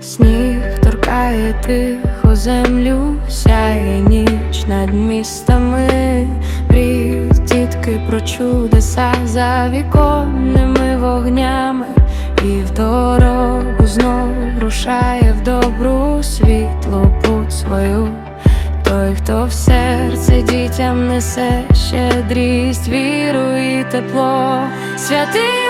Сніг торкає тихо землю, сяє ніч над містами, Мріють дітки про чудеса за віконними вогнями, і в дорогу знов рушає в добру світло путь свою. Той, хто в серце дітям несе щедрість, віру і тепло, святий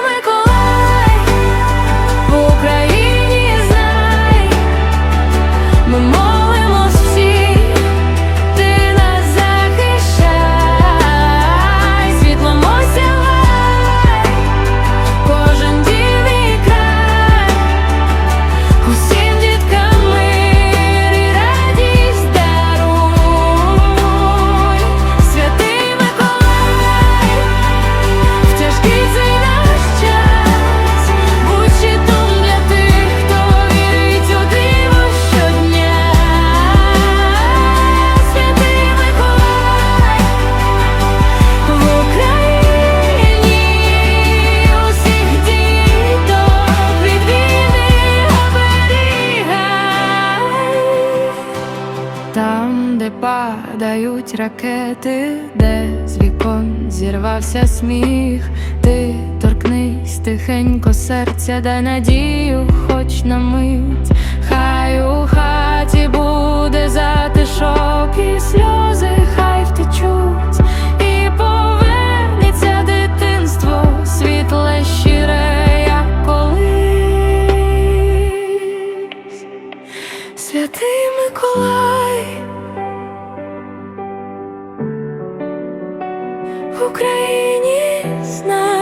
падають ракети, де з вікон зірвався сміх, ти торкнись тихенько серця, дай надію, хоч на мить, хай у хаті буде затишок і сльози, хай втечуть, і повернеться дитинство, світле щире, як колись. Святий Миколай Україні знай.